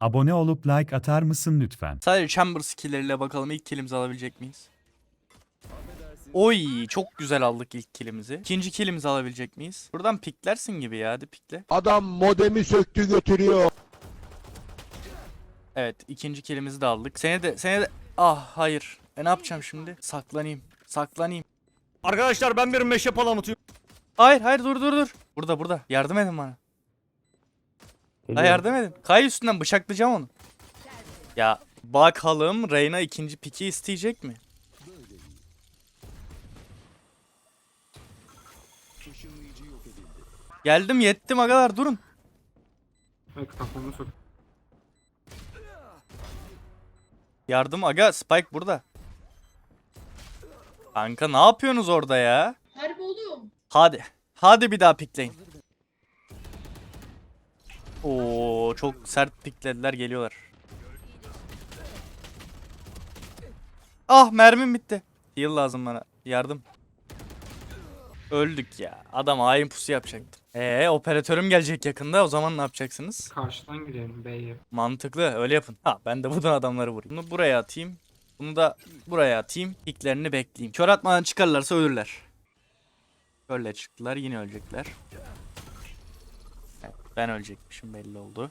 Abone olup like atar mısın lütfen? Sadece chamber skill'leriyle bakalım ilk killimizi alabilecek miyiz? Oy çok güzel aldık ilk killimizi. İkinci killimizi alabilecek miyiz? Buradan piklersin gibi ya hadi pikle. Adam modemi söktü götürüyor. Evet ikinci killimizi de aldık. Seni de seni de ah hayır. E ne yapacağım şimdi? Saklanayım. Saklanayım. Arkadaşlar ben bir meşe palamutuyum. Hayır hayır dur dur dur. Burada burada. Yardım edin bana. Ha yardım edin. Kay üstünden bıçaklayacağım onu. Ya bakalım Reyna ikinci piki isteyecek mi? Geldim yettim agalar durun. kafamı sok. Yardım aga Spike burada. Kanka ne yapıyorsunuz orada ya? Harbi oğlum. Hadi. Hadi bir daha pikleyin. Oo çok sert piklediler geliyorlar. Ah mermim bitti. Heal lazım bana. Yardım. Öldük ya. Adam hain pusu yapacaktı. Ee operatörüm gelecek yakında. O zaman ne yapacaksınız? Karşıdan gidelim B'ye. Mantıklı. Öyle yapın. Ha ben de buradan adamları vurayım. Bunu buraya atayım. Bunu da buraya atayım. Piklerini bekleyeyim. Kör atmadan çıkarlarsa ölürler. Böyle çıktılar. Yine ölecekler. Ben ölecekmişim belli oldu.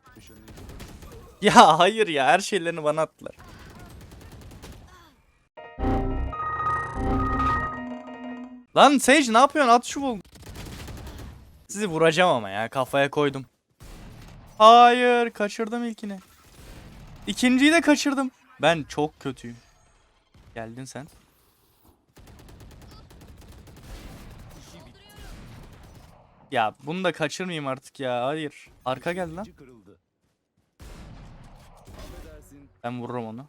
Ya hayır ya. Her şeylerini bana attılar. Lan Sage ne yapıyorsun? At şu bul. Sizi vuracağım ama ya. Kafaya koydum. Hayır. Kaçırdım ilkini. İkinciyi de kaçırdım. Ben çok kötüyüm. Geldin sen. Ya bunu da kaçırmayayım artık ya. Hayır. Arka geldi lan. Ben vururum onu.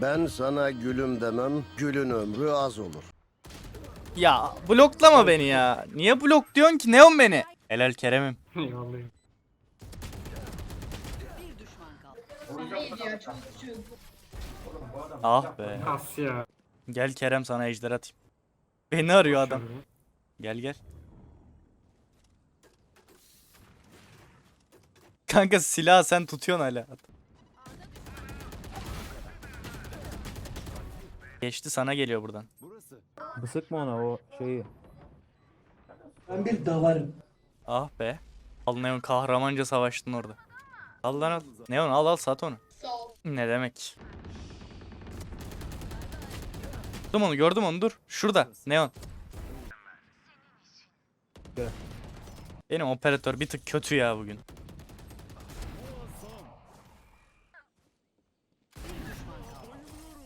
Ben sana gülüm demem, gülün ömrü az olur. Ya bloklama beni ya. Niye blok diyorsun ki? Neon beni. Helal Kerem'im. Eyvallah. Neydi ya çok küçük. Ah be. Gel Kerem sana ejder atayım. Beni arıyor adam. Gel gel. Kanka silah sen tutuyorsun hala. Geçti sana geliyor buradan. Bısık mı ona o şeyi? Ah be. Al Neon kahramanca savaştın orada. Al lan al. Neon al al sat onu. Sağ ol. Ne demek? Gördüm onu gördüm onu dur. Şurada Neon. Benim operatör bir tık kötü ya bugün.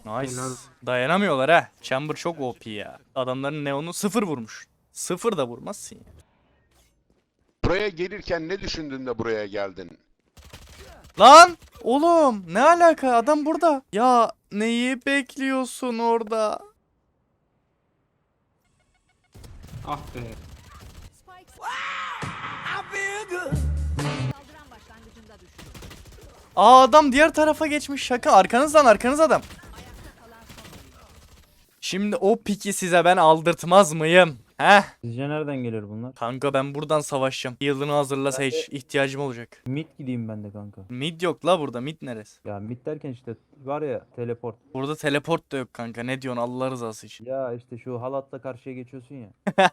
Nice. Dayanamıyorlar ha. Chamber çok OP ya. Adamların Neon'u sıfır vurmuş. Sıfır da vurmazsın ya. Buraya gelirken ne düşündün de buraya geldin? Lan oğlum ne alaka adam burada. Ya neyi bekliyorsun orada? Ah be. Aa adam diğer tarafa geçmiş şaka. Arkanızdan arkanız adam. Şimdi o piki size ben aldırtmaz mıyım? Heh. Sizce nereden gelir bunlar? Kanka ben buradan savaşacağım. Yıldını hazırla Sage. ihtiyacım olacak. Mid gideyim ben de kanka. Mid yok la burada. Mid neresi? Ya mid derken işte var ya teleport. Burada teleport da yok kanka. Ne diyorsun Allah rızası için. Ya işte şu halatla karşıya geçiyorsun ya.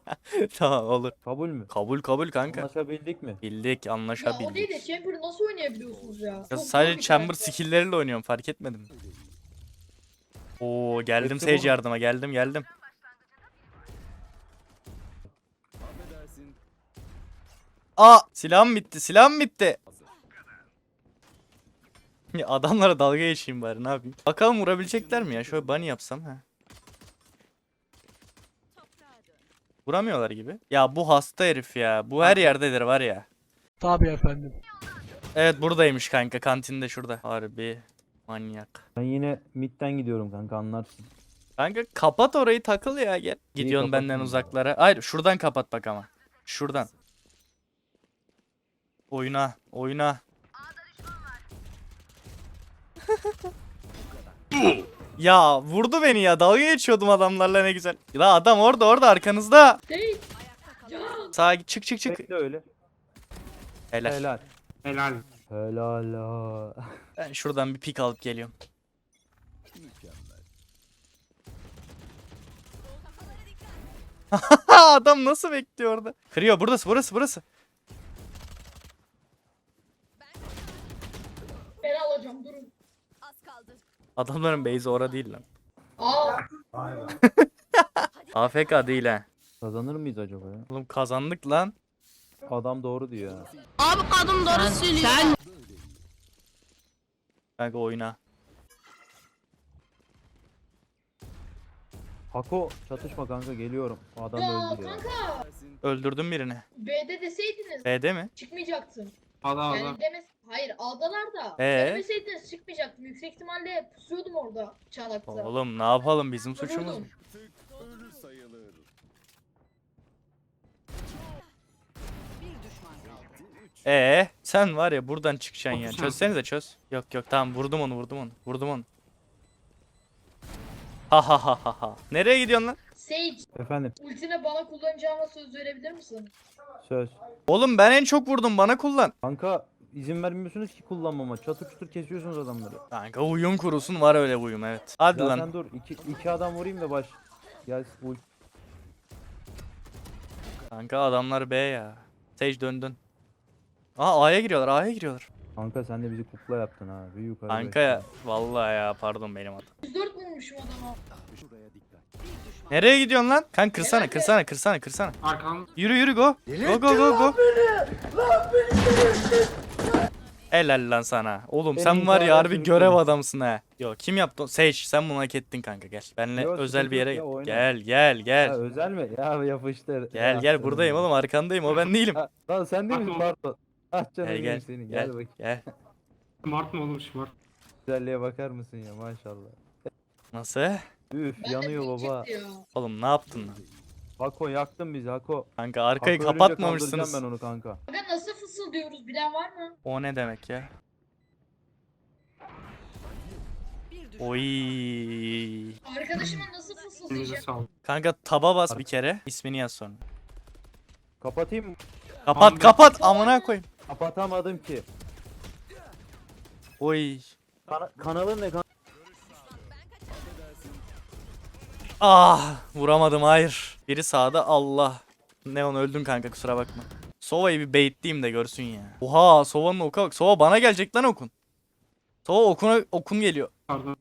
tamam olur. Kabul mü? Kabul kabul kanka. Anlaşabildik mi? Bildik Ya o anlaşabildik. değil de Chamber'ı nasıl oynayabiliyorsunuz ya? Ya Çok zor sadece bir chamber karakter. skill'leriyle oynuyorum fark etmedim. Oo geldim Hepsi Sage yardıma geldim geldim. Aa silahım bitti silahım bitti. Ya adamlara dalga geçeyim bari ne yapayım. Bakalım vurabilecekler mi ya şöyle bunny yapsam ha. Vuramıyorlar gibi. Ya bu hasta herif ya. Bu her yerdedir var ya. Tabii efendim. Evet buradaymış kanka kantinde şurada. Harbi manyak. Ben yine midden gidiyorum kanka anlarsın. Kanka kapat orayı takıl ya gel. Gidiyorsun benden uzaklara. Hayır şuradan kapat bak ama. Şuradan. Oyna, oyna. ya vurdu beni ya. Dalga geçiyordum adamlarla ne güzel. La adam orada orada arkanızda. Değil. Sağa git çık çık çık. Bekle öyle. Helal. Helal. Helal. Helal. ha. Ben şuradan bir pik alıp geliyorum. Adam nasıl bekliyor orada? Kırıyor burası burası burası. Ben alacağım durun. Adamların base'i ora değil lan. Aa AFK değil ha. Kazanır mıyız acaba ya? Oğlum kazandık lan. Adam doğru diyor ha. Kanka oyna. Hako çatışma kanka geliyorum. O adam ya öldü ya. kanka. Öldürdüm birini. B'de deseydiniz B'de mi? çıkmayacaktım. Ada ada. Yani demes Hayır A'dalar da. Ee? Demeseydiniz çıkmayacaktım. Yüksek ihtimalle pusuyordum orada çanakta. Oğlum ne yapalım bizim suçumuz mu? Ee, sen var ya buradan çıkacaksın ya. Çözsenize çöz. Yok yok tamam vurdum onu vurdum onu. Vurdum onu. Ha ha ha ha ha. Nereye gidiyorsun lan? Sage Efendim ultine bana kullanacağıma söz verebilir misin? söz. Oğlum ben en çok vurdum bana kullan. Kanka izin vermiyorsunuz ki kullanmama. Çatır çutur kesiyorsunuz adamları. Kanka uyum kurusun var öyle uyum evet. Hadi Ya lan. sen dur. iki, iki adam vurayım da baş. Gel ult. Kanka adamlar B ya. Sage dön dön. Aa A'ya giriyorlar A'ya giriyorlar. Kanka sen de bizi kukla yaptın ha. Bir yukarı Kanka ya. Vallahi ya pardon benim adım. 104 vurmuşum adama. Nereye gidiyorsun lan? Kanka kırsana kırsana kırsana kırsana. Arkam. Yürü yürü go. Go go go go. Helal lan sana. Oğlum Beni sen var ya harbi görev adamsın ha. Yo kim yaptı? Sage sen bunu hak ettin kanka gel. Benle Yo, özel bir yere ya, oyna. gel gel Ya gel. özel mi? Ya yapıştır. Gel Ya, gel buradayım benim. oğlum arkandayım o ben değilim. Ha, Lan sen değil misin? Pardon. Ah canım Gel benim gel senin. gel Gel bakayım. gel. Smart mı oğlum smart? Güzelliğe bakar mısın ya maşallah. Nasıl? Üf Ben yanıyor baba. ya. Oğlum ne yaptın lan? Hako yaktın bizi Hako. Kanka arkayı Hako kapatmamışsınız. ben onu kanka. Nasıl fısıldıyoruz bilen var mı? O ne demek ya? Oy. Arkadaşıma nasıl Elinize fısıldayacağım? sağlık. Kanka taba bas bir kere. İsmini yaz sonra. Kapatayım mı? Kapat Tamam, kapat amına koyayım. Kapatamadım ki. Oy. Kana- kanalın ne kan? Ah vuramadım hayır. Biri sağda Allah. Neon öldün kanka kusura bakma. Sova'yı bir baitleyeyim de görsün ya. Oha Sova'nın oka bak. Sova bana gelecek lan okun. Sova okuna okun geliyor. Pardon.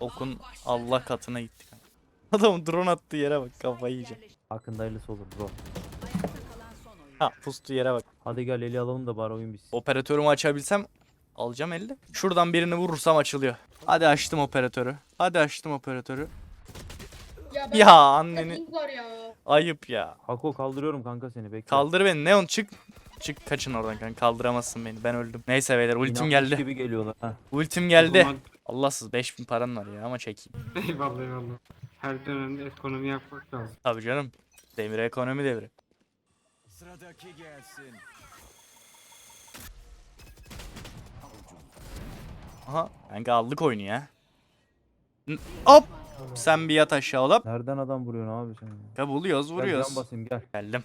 Okun Allah katına gitti. Adamın drone attığı yere bak kafayı yiyeceğim. Hakkında hayırlısı olur bro. Ha pustu yere bak. Hadi gel eli alalım da bari oyun bitsin. Operatörümü açabilsem alacağım elde. Şuradan birini vurursam açılıyor. Hadi açtım operatörü. Hadi açtım operatörü. Ya ben Ya anneni var ya. ayıp ya. Hako kaldırıyorum kanka seni bekle. Kaldır beni Neon çık. Çık kaçın oradan kanka kaldıramazsın beni ben öldüm. Neyse beyler ultim İnanmış geldi. gibi geliyorlar. Ha. Ultim geldi. Ulan- Allahsız 5000 paran var ya ama çekeyim. Eyvallah eyvallah. Her dönemde ekonomi yapmak lazım. Tabii canım. Demir ekonomi devri. Aha kanka aldık oyunu ya. N- Hop. Sen bir yat aşağı olup. Nereden adam vuruyorsun abi sen? ya? Ya buluyoruz Gel vuruyoruz. can basayım gel. Geldim.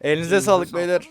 Elinize sağlık beyler.